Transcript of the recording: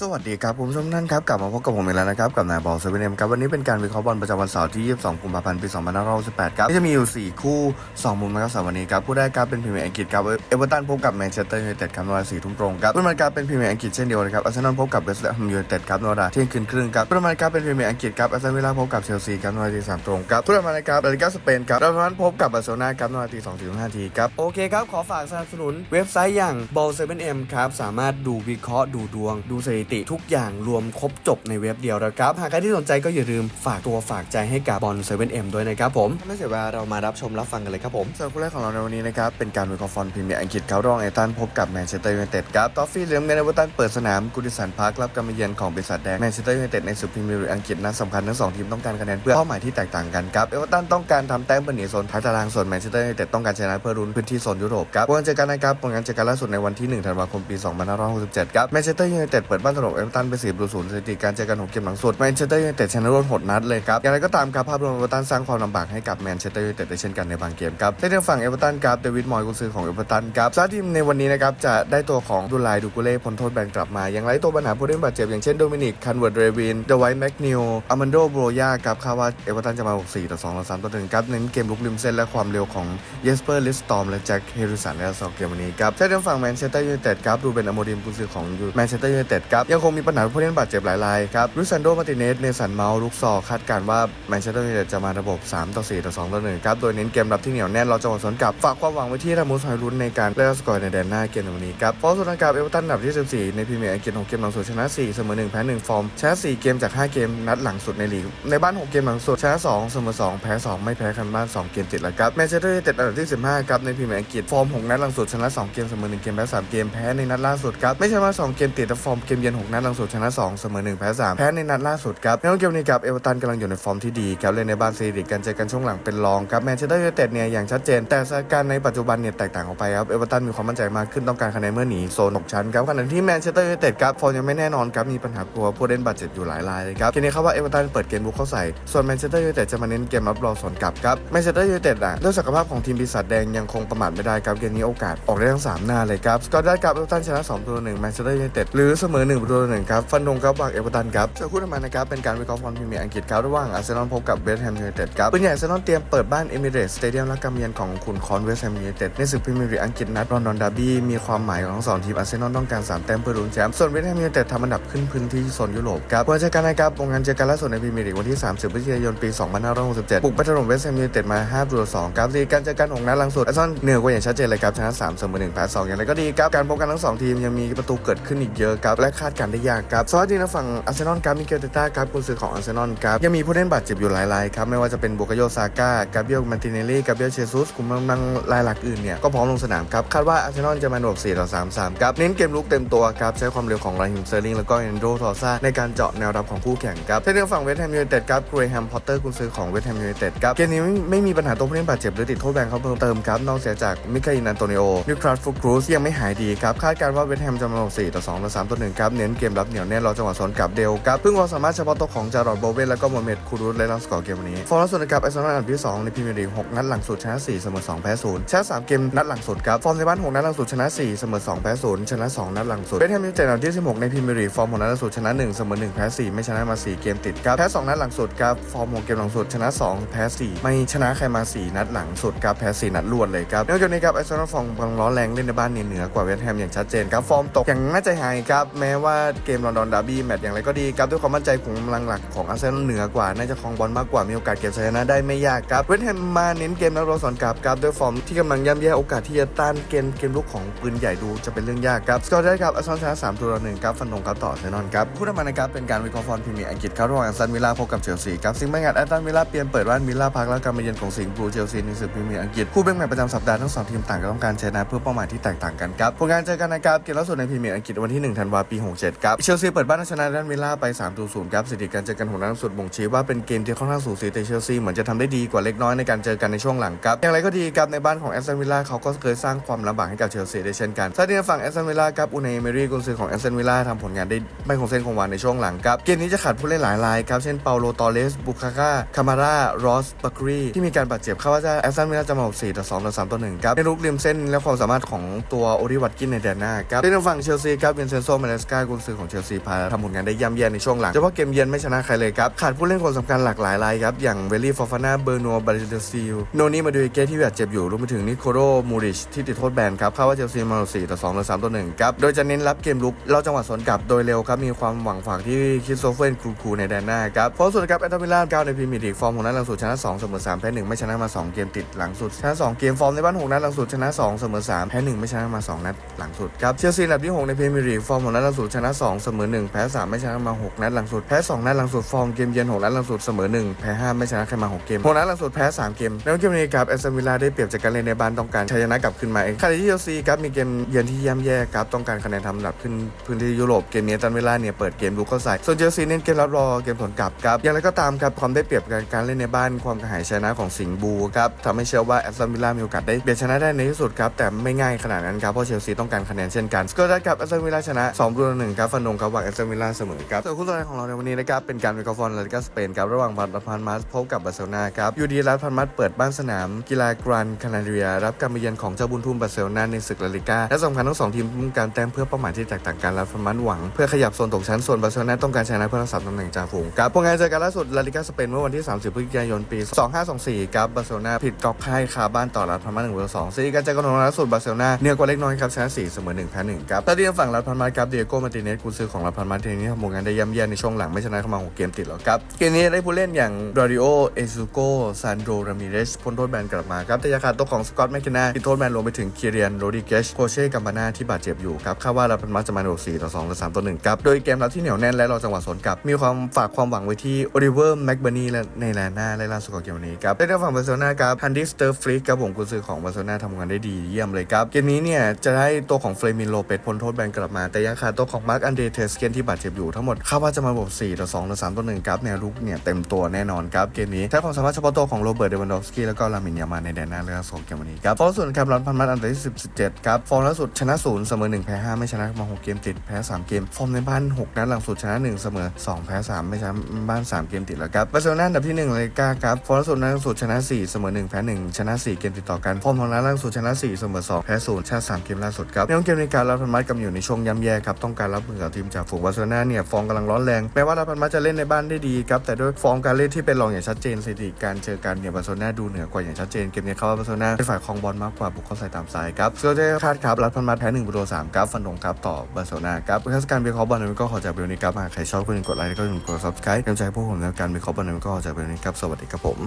สวัสดีครับคุณผู้ชมท่านครับกลับมาพบกับผมอีกแล้วนะครับ กับนายบอลเซเว่นเอ็มครับวันนี้เป็นการวิเคราะห์บอลประจำวันเสาร์ที่ 22 กุมภาพันธ์ ปี2568 ครับจะมีอยู่ 4 คู่ 2 มุมนะครับสำหรับวันนี้ครับผู้ได้ครับเป็นพรีเมียร์อังกฤษครับเอเวอร์ตันพบกับแมนเชสเตอร์ยูไนเต็ดครับนเวลา4ทุ่มตรงครับผู้ดำเนินการเป็นพรีเมียร์อังกฤษเช่นเดียวกันครับอาร์เซนอลพบกับเวสต์แฮมยูไนเต็ดครับนเวลาเที่ยงคืนครึ่งครับผู้ดำเนินการเป็นพรีเมียร์อังกฤษครับอาร์เซนอลวิลล่าพบกับเชลซีครับนเวลาที่3ตรงครับผู้ดำเนินการลาลิกาสเปนครับดอร์ทมุนด์พบกับบาร์เซโลนาครับนเวลาที่2 4 5นาทีครับโอเคครับขอฝากสนับสนุนเว็บไซต์อย่าง ball 7 m ครับสามารถดูวิเคราะห์ดูดวงดูสถิติทุกอย่างรวมครบจบในเว็บเดียวนะครับ หากใครที่สนใจก็อย่าลืมฝากตัวฝากใจให้กับบอล 7M ด้วยนะครับผม ไม่เสียเวลาเรามารับชมรับฟังกันเลยครับผมสำหรับคู่แรกของเราในวันนี้นะครับ เป็นการวิเคราะห์ฟอนพรีเมียร์อังกฤษเขารองไอตันพบกับแมนเชสเตอร์ยูไนเต็ดครับตอฟฟี่เหลืองเมนเอเวอร์ตันเปิดสนามกูดิสันพาร์ครับการมาเยือนของบริษัทแดงแมนเชสเตอร์ยูไนเต็ดในศึกพรีเมียร์ลีกอังกฤษนัดสำคัญทั้งสองทีมต้องการคะแนนเพื่อเป้าหมายที่แตกต่างกันครับเอเวอร์ตันต้องการทำแต้มเพื่อหนีโซนท้ายตารางส่วนแมนเชสเตอร์ยูไนเต็ดต้องการชนะเพื่อรุนพื้นที่โซนยุโรปครับผลการเจอกันนะครับผลการเจอกันล่าสุดในวันที่1ธันวาคมปี2567ครับแมนเชสเตอร์ยูไนเต็ดเปิดบ้านถล่มเอเวอร์ตันไป4ประตู0สถิติการเจอกันของเกมหลังสุดแมนเชสเตอร์ยูไนเต็ดชนะรวดหดนัดเลยครับอย่างไรก็ตามครับภาพรวมเอเวอร์ตันสร้างความลำบากให้กับแมนเชสเตอร์ยูไนเต็ดได้เช่นกันในบางเกมครับในทางฝั่งเอเวอร์ตันครับเดวิดมอยกุนซือของเอเวอร์ตันครับซาทีมในวันนี้นะครับจะได้ตัวของดูไลดูกุเล่พ้นโทษแบนกลับมายังไรตัวปัญหาผู้เล่นบาดเจ็บอย่างเช่นโดมินิกคันเวิร์ดเรวินเดวไวท์แมกนิวอามันโดโบรยาครับคาดว่าเอเวอร์ตันจะมา6 4ต่อ2ต่อ3ต่อ1ครับเน้นเกมลุกริมเส้นและความเร็วของเยสเปอร์ลิสตอมและแจ็คเฮริสันในสองเกมวันนี้ครับใช่ทางฝั่งแมนเชสเตอร์ยูไนเต็ดครับรูเบนอโมดิมกุนซือของแมนเชสเตอร์ยูไนเต็ดครับยังคงมีปัญหาผู้เล่นบาดเจ็บหลายรายครับลุซันโดมาติเนสเนสันเมาลุกซอคาดการว่าแมนเชสเตอร์ยูไนเต็ดจะมาระบบ 3 ต่อ 4 ต่อ 2 ต่อ 1 ครับ โดยเน้นเกมรับที่เหนียวแน่นเราจะหวังสวนกลับ ฝากความหวังไว้ที่รามูสไฮรุนในการเล่นสกอร์ในแดนหน้าเกมในวันนี้ครับฟอร์สุนากาเอเวอร์ตันอันดับที่ 14 ในพรีเมียร์อังกฤษ6เกมหลังสุดชนะ 4 เสมอ 1 แพ้ 1 ฟอร์มชนะ 4 เกมจาก 5 เกมนัดหลังสุดในลีกในบ้าน 6 เกมหลังสุดชนะ2เสมอ 2 แพ้ 2 ไม่แพ้กันบ้าน 2 เกมติดแล้วครับแมนเชสเตอร์ยูไนเต็ดอันดับที่ 15 ครับในพรีเมียร์อังกฤษฟอร์ม 6 นัดหลังสุดชนะ 2 เกมเสมอ 1 เกมแพ้ 3 เกมแพ้ในนัดล่าสุดครับไม่ใช่ว่า2เกมติดแต่ฟอร์มเกมเยือน6 นัดหลังสุดชนะ 2 เสมอ 1 แพ้ 3 แพ้ในนัดล่าสุดครับในเกมนี้ครับเอเวอร์ตันกำลังอยู่ในฟอร์มที่ดีครับเล่นในบ้านซีริกการเจอกันช่วงหลังเป็นรองครับแมนเชสเตอร์ยูไนเต็ดเนี่ยอย่างชัดเจน แต่สถานการณ์ในปัจจุบันเนี่ยแตกต่างออกไปครับเอเวอร์ตันมีความมั่นใจมากขึ้นต้องการคะแนนเมื่อหนีโซนตกชั้นครับขณะที่แมนเชสเตอร์ยูไนเต็ดครับฟอร์มยังไม่แน่นอนครับมีปัญหากลัวผู้เล่นบาดเจ็บอยู่หลายรายเลยครับทีนี้เขาว่าเอเวอร์ตันเปิดเกมบุกเข้าใส่ส่วนแมนเชสเตอร์ยูไนเต็ดจะมาเน้นเกมรับรองสวนกลับครับแมนเชสเตอร์ยูไนเต็ดอะด้วยศักยภาพของทีมปีศาจแดงยังคงประมาทไม่ได้ครับเกมนี้โอกาสออกได้ทั้งสามหน้าเลยครับสกอร์ได้กับเอเวอร์ตันชนะ2ตูหนึ่งแมนเชสเตอร์ยูไนเต็ดหรือเสมอ1ประตูหนึ่งครับฟันธงครับวางเอเวอร์ตันครับจะคู่ทำไมนะครับเป็นการวิเคราะห์ฟอร์มพรีเมียร์อังกฤษครับระหว่างอาร์เซนอลพบกับเวสต์แฮมยูไนเต็ดครับปืนใหญ่อาร์เซนอลเตรียมเปิดบ้านเอมิเรตสเตเดียมและกำเยือนของขุนคอนเวสต์แฮมยูไนเต็ดในศึกพรีเมียร์ลีกอังกฤษนัดลอนดอนดาร์บี้มีความหมายของทั้งสองทีมอาร์เซนอลต้องการสามแต้มเพื่อลุ้นแชมป์ส่วนเวสต์แฮมยูไนเต็ดทำอันดับขึ้นพื้นที่โซนยุโรปครับผลจากการนะครับวงการเจอกันล่าสุดในพรีเมียร์ลีกวันที่ 30 พฤศจิกายน ปี 2567บุกไปถล่มเวสต์แฮมยูไนเต็ดมา5ประตูต่อ2ครับลีกการเจอกันของนัดลังสุดอาร์เซนอลเหนือกว่าอย่างชัดเจนเลยครับชนะ3เสมอ1แพ้2อย่างไรก็ดีครับการพบกันทั้งสองทีมยังมีประตูเกิดขึ้นอีกเยอะครับและคาดการได้ยากครับสวัสดีนะฝั่งอาร์เซนอลครับมิเกลเตต้าครับกุนซือของอาร์เซนอลครับยังมีผู้เล่นบาดเจ็บอยู่หลายรายครับไม่ว่าจะเป็นบุกโยซาก้า กาเบียลมันติเนลลี่ กาเบียลเชซุสกลุ่มกำลังรายหลักอื่นเนี่ยก็พร้อมลงสนามครับคาดว่าอาร์เซนอลจะมาหนวก4ต่อ3 3ครับเน้นเกมลุกเต็มตัวครับใช้ความเร็วของราฮิมเซอร์ลิงแล้วก็เอนโดทอซ่าในการเจาะแนวรับของคู่แข่งครับในเรื่องฝั่งเวสต์แฮมยูไนเต็ดครับเกรแฮมพอตเตอร์กุนซือของเวสต์แฮมยูไนเต็ดครับเกมนี้ไม่มีปัญหาตัวผู้เล่นบาดเจ็บหรือติดโทษแบนเขาเพิ่มเติมครับนอกจากมิคาอินันโตนิโอนิวคราฟฟูครูสยังไม่หายดีครับคาดการณ์ว่าเวสต์แฮมจะมาหนวก4ต่อ2ต่อ3ต่อ1ครับเน้นเกมรับเหนียวแน่นรอจังหวะสวนกลับเดลครับเพิ่งความสามารถเฉพาะตัวของจารอดโบเวนแล้วก็โมเมดคูรุสและลังสกอร์เกมวันนี้ฟอร์มล่าสุดนะครับไอซ์แลนด์อันดับที่ 2 ในพรีเมียร์ลีก6นัดหลังสุดชนะ 4 เสมอ 2 แพ้ 0 ชนะ 3 เกมนัดหลังสุดครับฟอร์มในบ้าน 6 นัดหลังสุดชนะ 4 เสมอ 2 แพ้ 0 ชนะ 2 นัดหลังสุดเวสต์แฮมยูไนเต็ดอันดับที่ 16 ในพรีเมียร์ลีกฟอร์ม 6 นัดหลังสุดชนะ 1 เสมอ 1 แพ้ 4 ไม่ชนะมา 4 เกมติดครับแพ้2นัดหลังสุดครับฟอร์ม 6 เกมหลังสุดชนะ 2 แพ้ 4 ไม่ชนะใครมา 4 นัดหลังสุดครับแพ้4นัดรวดเลยครับนอกจากนี้ครับไอซ์แลนด์ฟอร์มกำลังร้อนแรงเล่นในบ้านเหนือกว่าเวสต์แฮมอย่างชัดเจนครับฟอร์มตกอย่างน่าใจหายครับแม้วว่าเกมลอนดอนดาร์บี้แมตช์อย่างไรก็ดีครับด้วยความมั่นใจของกำลังหลักของอาร์เซนอลเหนือกว่า น่าจะครองบอลมากกว่ามีโอกาสเก็บชัยชนะได้ไม่ยากครับเวสต์แฮมมาเน้นเกมนักรบสอนกลับครับด้วยฟอร์มที่กำลังย่ำแย่โอกาสที่จะต้านเกมเกมลุกของปืนใหญ่ดูจะเป็นเรื่องยากครับสกอร์ได้ครับอาร์เซนอลชนะ3ตัวต่อหนึ่งครับฟันธงครับต่อเซนอลครับผู้ทำมานะครับเป็นการวิเคราะห์ฟอร์มพรีเมียร์อังกฤษครับระหว่างแอสตันวิลล่าพบกับเชลซีครับซิงค์แบงก์แอสตันวิลล่าเปลี่ยนเปิดบ้านวิลล่าพักแล้วการมาเยือนของสิงห์บลูเชลซีในศึกพรีเมียร์อังกฤษคู่เบ้งแมตช์ประจำสัปดาห์ทั้งสองทีมต่างก็ต้องการชนะเพื่อเป้าหมายที่แตกต่างกันครับผลการเจอกันนะครับเกมล่าสุดในพรีเมียร์อังกฤษวันที่1ธันวาปี7ครับเชลซีเปิดบ้านชนะด้านวิลล่าไป3ต่อ0ครับสถิติการเจอกันของนัดล่าสุดบ่งชี้ว่าเป็นเกมที่ค่อนข้างสูสีแต่เชลซีเหมือนจะทำได้ดีกว่าเล็กน้อยในการเจอกันในช่วงหลังครับอย่างไรก็ดีครับในบ้านของแอสตันวิลล่าเขาก็เคยสร้างความลำบากให้กับเชลซีได้เช่นกันถ้าในฝั่งแอสตันวิลล่าครับอุนายเมรี่กุนซือของแอสตันวิลล่าทำผลงานได้ไม่คงเส้นคงวาในช่วงหลังครับเกมนี้จะขาดผู้เล่นหลายรายครับเช่นเปาโลตอเรสบุคาก้าคามาร่ารอสบัครีที่มีการบาดเจ็บคาดว่าจะแอสตันวิลล่าจะมา4ต่อ2ต่อ3ต่อ1ครับในลุกริมเส้นและความสามารถของตัวโอริวัตกินในแดนหน้าครับในฝั่งเชลซีครับวินเซนโซเมเลสกากุนซือของเชลซีพาทำผลงานได้ย่ำแย่ในช่วงหลังเฉพาะเกมเยือนไม่ชนะใครเลยครับ ขาดผู้เล่นคนสำคัญหลากหลายรายครับ อย่างเวลลี่ฟอร์ฟาน่าเบอร์นัวบาริเดซิลโนนี่มาดูเกตที่บาดเจ็บอยู่รวมไปถึงนิโคโรมูริชที่ติดโทษแบนครับคาดว่าเชลซีมาสี่ต่อสองหรือสามต่อหนึ่งครับโดยจะเน้นรับเกมลุกเล่าจังหวะสวนกลับโดยเร็วครับมีความหวังฝากที่คิสโตเฟนครูคูในแดนหน้าครับเพราะสุดครับแอตเลติโก้าในพรีเมียร์ลีกฟอร์มของนัดหลังสุดชนะ2เสมอ3แพ้1ไม่ชนะมา2เกมติดหลังสุดชนะ2เกมฟอร์มในบ้าน6นัดหลังสุดชนะ2เสมอ3แพ้1ไม่ชนะมา2นัดหลังสุดครับเชลซีอันดับที่6ในพรีเมียร์ลีกฟอร์มของนัดหลังสุดชนะ 2 เสมอ 1 แพ้ 3 ไม่ชนะมา 6 นัดหลังสุด แพ้ 2 นัดหลังสุดฟอร์มเกมเยือน6นัดหลังสุดเสมอ 1 แพ้ 5 ไม่ชนะใครมา 6 เกม6นัดหลังสุดแพ้ 3 เกมในเกมนี้ครับแอสตันวิลล่าได้เปรียบจากการเล่นในบ้านต้องการชัยชนะกลับขึ้นมาขณะที่เชลซีครับมีเกมเยือนที่ย่ำแย่ครับต้องการคะแนนทำอันดับขึ้นพื้นที่ยุโรปเกมนี้แอสตันวิลล่าเนี่ยเปิดเกมลุกเข้าใส่ส่วนเชลซีเน้นเกมรับรอเกมผลกลับครับอย่างไรก็ตามครับความได้เปรียบการการเล่นในบ้านความกระหายชนะของสิงห์บูครับทำให้เชื่อว่าแอสตันวิลล่ามีโอกาสได้เบียดชนะได้ในที่สุดครับแต่ไม่ง่ายขนาดนั้นครับเพราะเชลซีต้องการคะแนนเช่นกันสกอร์กับแอสตันวิลล่าชนะ2ประตูต่อหนึ่งครับฟันนงครับหวังแอสตันวิล่าเสมอครับส่วนคู่ต่อไปของเราในวันนี้นะครับเป็นการเคราะห์ฟอร์ลาลิกาสเปนครับระหว่างบาร์พานมาสพบกับบาร์เซโลนาครับยูดีรัฐพันมัสเปิดบ้านสนาม กีฬากรันคานาเรีย รับการมาเยือนของเจ้าบุญทุ่มบาร์เซโลนาในศึกลาลิกาและสำคัญทั้งสองทีมต้องการแต้มเพื่อเป้าหมายที่แตกต่างกันรัฐพันมัสหวัง เพื่อขยับโซนตกชั้นส่วนบาร์เซโลนาต้องการชนะเพื่อรักษาตำแหน่งจ่าฝูงครับผลงานเจอกันล่าสุดลาลิกาสเปนเมื่อวันที่ 30 พฤศจิกายนปี 2524ครับบาร์เซโลนาผิดกอบพ่ายคาบ้านต่อรัฐพันมัส1ต่อ2ซีการเจอกันของล่าสุดบาร์เซโลนาเหนือกว่าเล็กน้อยครับชนะ4เสมอ1แพ้1ครับตอนที่ฝั่งรัฐพันมัสครับเดียโก้มาติเนสกุนซือของรัฐพันมัสทีนี้ทำผลงานได้ย่ำแย่ในช่วงหลังไม่ชนะเข้ามาหกเกมติดแล้วครับ เกมนี้ได้ผู้เล่นอย่างดอริโอ เอซูโกซานโดรามิเรสพ้นโทษแบนกลับมาครับ แต่ยาขาดตัวของสกอตแมคคินาที่โทษแบนรวมไปถึงเคิเรียนโรดิเกชโคเช่กัมบานาที่บาดเจ็บอยู่ครับ คาดว่ารัฐพันมัสจะมาโด4ต่อ2หรือ3ต่อ1ครับ โดยเกมรับที่เหนียวแน่นและรอจังหวะสวนกลับ มีความฝากความหวังไว้ที่โอลิเวอร์แม็กเบอร์นีและในแลนนาและล่าสุดของเกมนี้ครับในทางฝั่งบาร์เซโลนาครับฮันดิสเตอร์ฟริกครับผมกุนซือของบาร์เซโลนาทำงานได้ดีเยี่ยมเลยครับเกมนี้เนี่ยจะได้ตัวของเฟรมินโลเปสพ้นโทษแบนกลับมาแต่ยังขาดตัวของมาร์กอันเดเทสเกนที่บาดเจ็บอยู่ทั้งหมดคาดว่าจะมาบบ4ต่อ2หรือ3ต่อ1ครับแนวรุกเนี่ยเต็มตัวแน่นอนครับเกมนี้ใช้ความสามารถเฉพาะตัวของโรเบิร์ตเดวันดอฟสกี้แล้วก็ลามินยามาในแดนหน้าเรือสองเกมวันนี้ครับฟอร์มส่วนครับรันพันมัดอันดับที่17ครับฟอร์มล่าสุดชนะ0เสมอ1แพ้5ไม่ชนะมา6เกมติดแพ้3เกมฟอร์มในบ้าน6นัดหลังสุดชนะ1เสมอ2แพ้3ไม่ชนะบ้าน 3 เกมติดแล้วครับบาร์เซโลนาอันดับที่1เลยกาครับฟอร์มล่าสุดนัดหลังสุดชนะ 4 เสมอ1แพ้1ชนะ 4 เกมติดต่อกัน ฟอร์มของนัดหลังสุดชนะ4เสมอ2แพ้0ชนะ3เกมล่าสุดครับในเกมในการรับพันมัดกำลังอยู่ในช่วงย่ำแย่ครับต้องการรับมือกับทีมจากฝูงบาร์เซโลนาเนี่ยฟอร์มกำลังร้อนแรงแม้ว่ารับพันมัดจะเล่นในบ้านได้ดีครับแต่ด้วยฟอร์มการเล่นที่เป็นรองอย่างชัดเจนสถิติการเจอกันเนี่ยบาร์เซโลนาดูเหนือกว่าอย่างชัดเจนเกมนี้เขาว่าบาร์เซโลนาเป็นฝ่ายครองบอลมากกว่าบุกเข้าใส่ตามซ้ายครับส่วนที่คาดครับรับพันมัดแพ้1ประตู3ครับฟันธงครับต่อบาร์เซโลนาครับเพื่อการวิเคราะห์บอลนั้นก็ขอจากเบลนี้ครับหากใครชอบก็อย่าลืมกดไลค์แล้วก็อย่าลืมกด subscribe กำลังใจพวกผมในการวิเคราะห์บอลนั้นก็ขอจากเบลนี้ครับสวัสดีครับผม